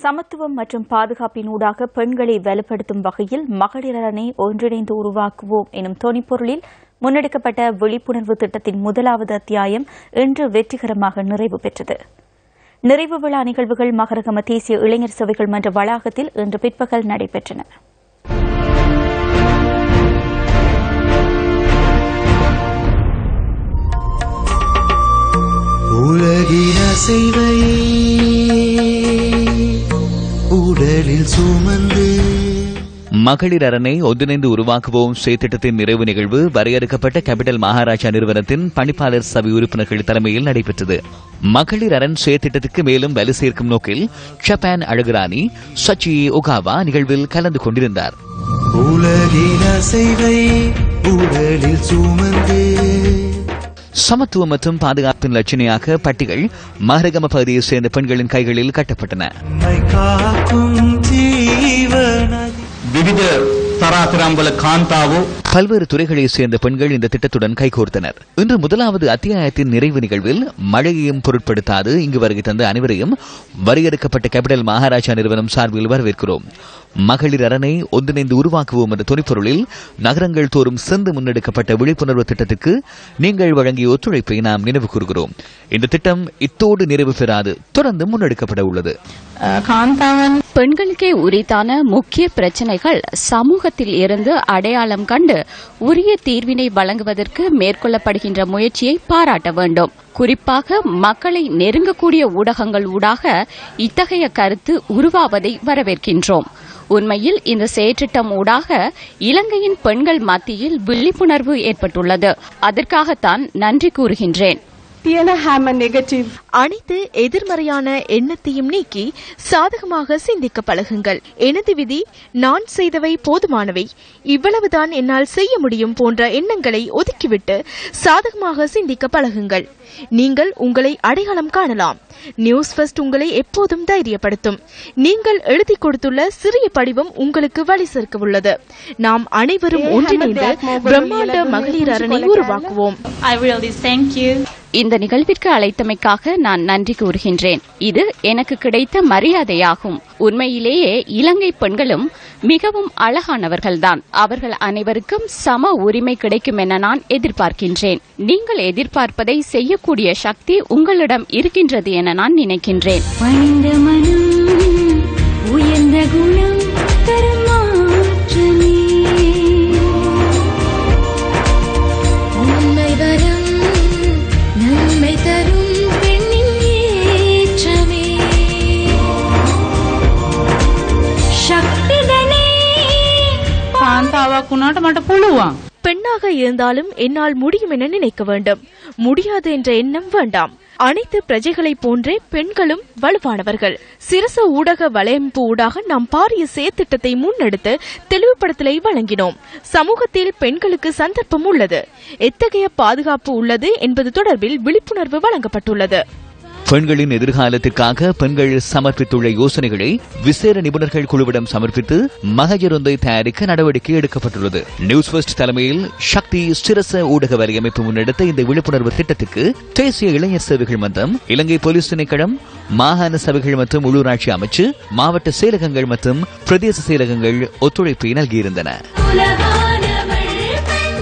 சமத்துவம் மற்றும் பாதுகாப்பினூடாக பெண்களை வலுப்படுத்தும் வகையில் மகளிர் அரணை ஒன்றிணைந்து உருவாக்குவோம் எனும் தொனிப்பொருளில் முன்னெடுக்கப்பட்ட விழிப்புணர்வு திட்டத்தின் முதலாவது அத்தியாயம் இன்று வெற்றிகரமாக நிறைவு பெற்றது. நிறைவு விழா நிகழ்வுகள் மகரகம தேசிய இளைஞர் சபைகள் மன்ற வளாகத்தில் இன்று பிற்பகல் நடைபெற்றன. உலகின மகளிர் அரணை ஒன்றிணைந்து உருவாக்குவோம். செயற்திட்டத்தின் நிறைவு நிகழ்வு வரையறுக்கப்பட்ட கேபிட்டல் மகாராஜா நிறுவனத்தின் பணிப்பாளர் சபை உறுப்பினர்கள் தலைமையில் நடைபெற்றது. மகளிர் அரண் செயற்திட்டத்துக்கு மேலும் வலு சேர்க்கும் நோக்கில் ஜப்பான் அழகுராணி சச்சி ஒகாவா நிகழ்வில் கலந்து கொண்டிருந்தார். சமத்துவம் மற்றும் பாதுகாப்பின் லட்சணையாக பட்டிகள் மகரகம பகுதியைச் சேர்ந்த பெண்களின் கைகளில் கட்டப்பட்டன. Ve bir de தராத்திராம்பல காந்தாவோ பல்வேறு துறைகளைச் சேர்ந்த பெண்கள் இந்த திட்டத்துடன் கைகோர்த்தனர். இன்று முதலாவது அத்தியாயத்தின் நிறைவு நிகழ்வில் மழையையும் பொருட்படுத்தாது இங்கு வருகை தந்த அனைவரையும் வரையறுக்கப்பட்ட கேபிட்டல் மகாராஜா நிறுவனம் சார்பில் வரவேற்கிறோம். மகளிர் அரணை ஒன்றிணைந்து உருவாக்குவோம் என்ற துணிப்பொருளில் நகரங்கள் தோறும் சிறந்து முன்னெடுக்கப்பட்ட விழிப்புணர்வு திட்டத்திற்கு நீங்கள் வழங்கிய ஒத்துழைப்பை நாம் நினைவு கூறுகிறோம். இந்த திட்டம் இத்தோடு நிறைவு பெறாது தொடர்ந்து முன்னெடுக்கப்பட உள்ளது. பெண்களுக்கே உரித்தான முக்கிய பிரச்சனைகள் சமூக சமூகத்தில் இருந்து அடையாளம் கண்டு உரிய தீர்வினை வழங்குவதற்கு மேற்கொள்ளப்படுகின்ற முயற்சியை பாராட்ட வேண்டும். குறிப்பாக மக்களை நெருங்கக்கூடிய ஊடகங்கள் ஊடாக இத்தகைய கருத்து உருவாவதை வரவேற்கின்றோம். உண்மையில் இந்த செயற்றிட்டம் ஊடாக இலங்கையின் பெண்கள் மத்தியில் விழிப்புணர்வு ஏற்பட்டுள்ளது. அதற்காகத்தான் நன்றி கூறுகின்றேன். அனைத்து எதிர்மறையான எண்ணத்தையும் நீக்கி சாதகமாக சிந்திக்க பழகுங்கள். எனது விதி நான் செய்தவை போதுமானவை. இவ்வளவுதான் என்னால் செய்ய முடியும் போன்ற எண்ணங்களை ஒதுக்கிவிட்டு சாதகமாக சிந்திக்க பழகுங்கள். நீங்கள் உங்களை அடையாளம் காணலாம். நியூஸ் ஃபர்ஸ்ட் உங்களை எப்போதும் தைரியப்படுத்தும். நீங்கள் எழுதி கொடுத்துள்ள சிறிய படிவம் உங்களுக்கு வழி சேர்க்க உள்ளது நாம் அனைவரும் ஒன்றிணைந்து பிரம்மாண்ட மகளிர் அரணை உருவாக்குவோம். I really thank you. இந்த நிகழ்விற்கு அழைத்தமைக்காக நான் நன்றி கூறுகின்றேன். இது எனக்கு கிடைத்த மரியாதையாகும். உண்மையிலேயே இலங்கை பெண்களும் மிகவும் அழகானவர்கள்தான். அவர்கள் அனைவருக்கும் சம உரிமை கிடைக்கும் என நான் எதிர்பார்க்கின்றேன். நீங்கள் எதிர்பார்ப்பதை செய்யக்கூடிய சக்தி உங்களிடம் இருக்கின்றது என நான் நினைக்கின்றேன். உயர்ந்த குணம் சக்திதனே කාන්තාවක් වුණාට මට පුළුවන් பெண்ணாக இருந்தாலும் என்னால் முடியும் என நினைக்க வேண்டும் முடியாது என்ற எண்ணம் வேண்டாம் அனைத்து பிரஜைகளைப் போன்றே பெண்களும் வலுவானவர்கள் சிரச ஊடக வலையமைப்பு ஊடாக நாம் பாரிய செயற்திட்டத்தை முன்னெடுத்து தெளிவுபடுத்தலை வழங்கினோம் சமூகத்தில் பெண்களுக்கு சந்தர்ப்பம் உள்ளது எத்தகைய பாதுகாப்பு உள்ளது என்பது தொடர்பில் விழிப்புணர்வு வழங்கப்பட்டுள்ளது பெண்களின் எதிர்காலத்திற்காக பெண்கள் சமர்ப்பித்துள்ள யோசனைகளை விசேட நிபுணர்கள் குழுவிடம் சமர்ப்பித்து மகஜருந்தை தயாரிக்க நடவடிக்கை எடுக்கப்பட்டுள்ளது. நியூஸ் ஃபர்ஸ்ட் தலைமையில் சக்தி சிரச ஊடக வலையமைப்பு முன்னெடுத்த இந்த விழிப்புணர்வு திட்டத்துக்கு தேசிய இளைஞர் சேவைகள் மன்றம் இலங்கை போலீஸ் திணைக்களம் மாகாண சபைகள் மற்றும் உள்ளூராட்சி அமைச்சு மாவட்ட செயலகங்கள் மற்றும் பிரதேச செயலகங்கள் ஒத்துழைப்பை நல்கியிருந்தன.